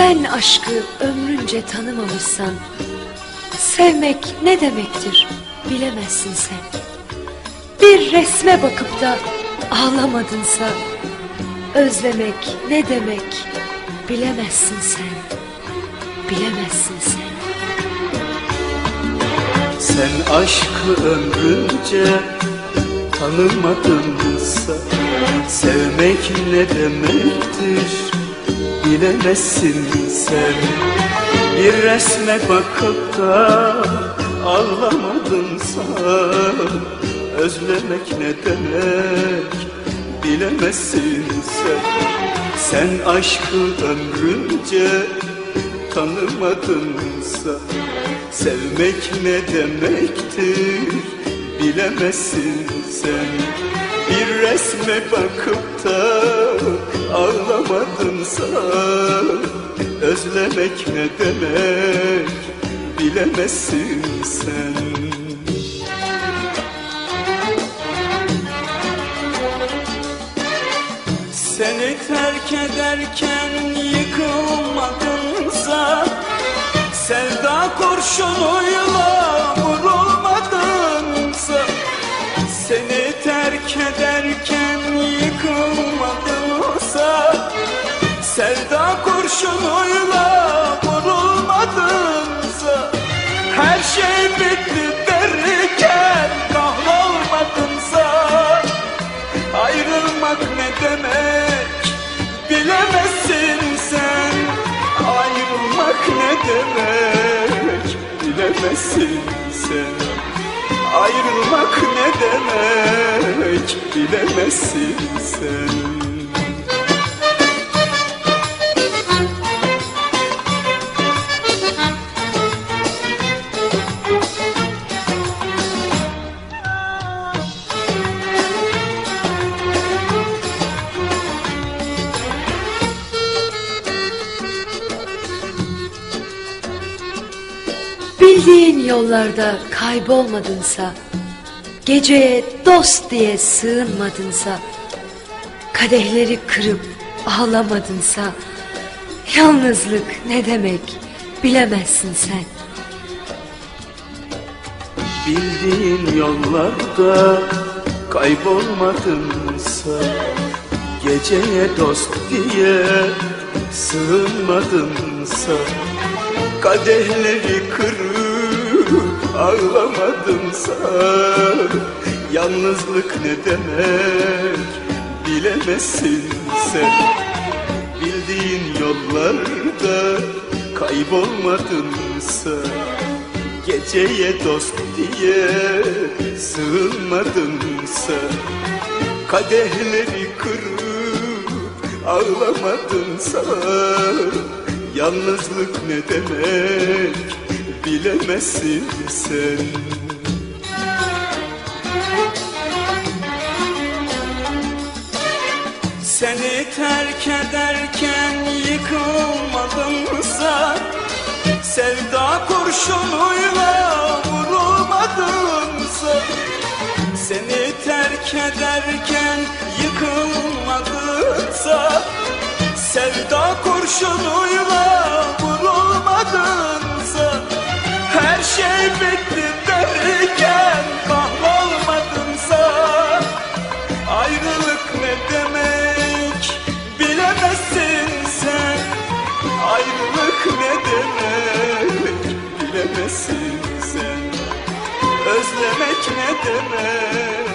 Sen aşkı ömrünce tanımamışsan Sevmek ne demektir bilemezsin sen. Bir resme bakıp da ağlamadınsa Özlemek ne demek bilemezsin sen. Bilemezsin sen. Sen aşkı ömrünce tanımadınsa Sevmek ne demektir bilemezsin sen. Bir resme bakıp da ağlamadınsa Özlemek ne demek bilemezsin sen. Sen aşkı ömrünce tanımadınsa Sevmek ne demektir bilemezsin sen. Bir resme bakıp da ağlamadınsa Özlemek ne demek bilemezsin sen. Seni terk ederken yıkılmadınsa Sevda kurşunuyla kurşunuyla vurulmadınsa Her şey bitti derken kahrolmadınsa Ayrılmak ne demek bilemezsin sen Ayrılmak ne demek bilemezsin sen Ayrılmak ne demek bilemezsin sen Bildiğin yollarda kaybolmadınsa Geceye dost diye sığınmadınsa Kadehleri kırıp ağlamadınsa Yalnızlık ne demek bilemezsin sen. Bildiğin yollarda kaybolmadınsa Geceye dost diye sığınmadınsa Kadehleri kırıp ağlamadınsa Yalnızlık ne demek? Bilemezsin sen. Bildiğin yollarda kaybolmadınsa Geceye dost diye sığınmadınsa Kadehleri kırıp ağlamadınsa Yalnızlık ne demek? Bilemezsin sen Seni terk ederken yıkılmadınsa Sevda kurşunuyla vurulmadınsa Seni terk ederken yıkılmadınsa Sevda kurşunuyla Özlemek ne demek